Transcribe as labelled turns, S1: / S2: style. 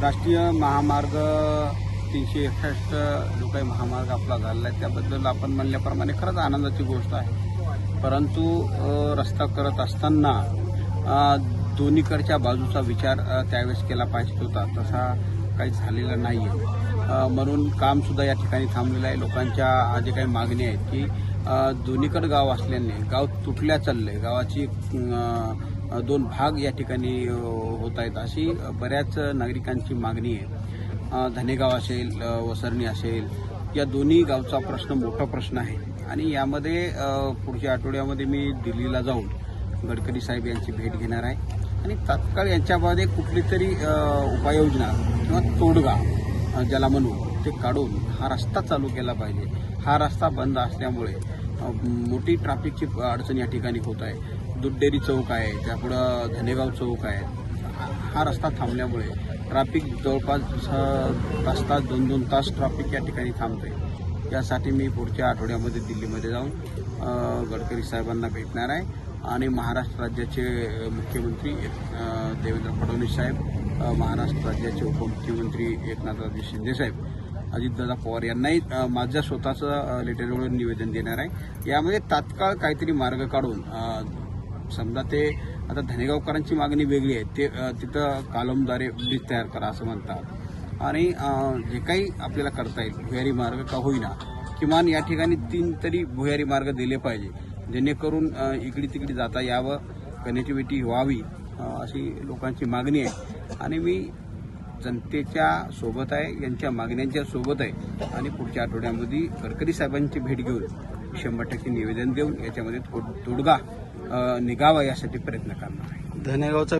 S1: राष्ट्रीय महामार्ग तीनशे एकसष्ट जो काही महामार्ग आपला झालेला आहे त्याबद्दल आपण म्हणल्याप्रमाणे खरंच आनंदाची गोष्ट आहे. परंतु रस्ता करत असताना दोन्हीकडच्या बाजूचा विचार त्यावेळेस केला पाहिजे होता. तसा काही झालेला नाही आहे म्हणून कामसुद्धा या ठिकाणी थांबलेलं आहे. लोकांच्या जे काही मागणी आहेत की अ, दोन्हीकडे गाव असल्याने गाव तुटल्या चाललंय. गावाची दोन भाग या ठिकाणी होत आहेत. अशी बऱ्याच नागरिकांची मागणी आहे. धनेगाव असेल वसरणी असेल या दोन्ही गावचा प्रश्न मोठा प्रश्न आहे. आणि यामध्ये पुढच्या आठवड्यामध्ये मी दिल्लीला जाऊन गडकरी साहेब यांची भेट घेणार आहे. आणि तात्काळ यांच्यामध्ये कुठली तरी उपाययोजना किंवा तोडगा ज्याला म्हणू ते काढून हा रस्ता चालू केला पाहिजे. हा रस्ता बंद असल्यामुळे मोठी ट्रॅफिकची अडचण या ठिकाणी होत आहे. दुधडेरी चौक आहे त्यापुढं धनेगाव चौक आहे. हा रस्ता थांबल्यामुळे ट्रॅफिक जवळपास तास तास दोन दोन तास ट्रॅफिक या ठिकाणी थांबते यासाठी मी पुढच्या आठवड्यामध्ये दिल्लीमध्ये जाऊन गडकरी साहेबांना भेटणार आहे. आणि महाराष्ट्र राज्याचे मुख्यमंत्री देवेंद्र फडणवीस साहेब महाराष्ट्र राज्याचे उपमुख्यमंत्री एकनाथराजे शिंदे साहेब. अजितदादा पवार यांनाही माझ्या स्वतःचं लेटरवरून निवेदन देणार आहे. यामध्ये तात्काळ काहीतरी मार्ग काढून समजा ते आता धनेगावकरांची मागणी वेगळी आहे. ते तिथं कालमद्वारे ब्रिज तयार करा असं म्हणतात. आणि जे काही आपल्याला करता येईल भुयारी मार्ग का होईना किमान या ठिकाणी तीन तरी भुयारी मार्ग दिले पाहिजे. जेणेकरून इकडे तिकडे जाता यावं कनेक्टिव्हिटी व्हावी अशी लोकांची मागणी आहे. आणि मी जनतेच्या सोबत आहे यांच्या मागण्यांच्या सोबत आहे. आणि पुढच्या आठवड्यामध्ये गडकरी साहेबांची भेट घेऊन शंभर टक्के निवेदन देऊन याच्यामध्ये तोडगा निघावा यासाठी प्रयत्न करणार आहे.
S2: धनेगावचा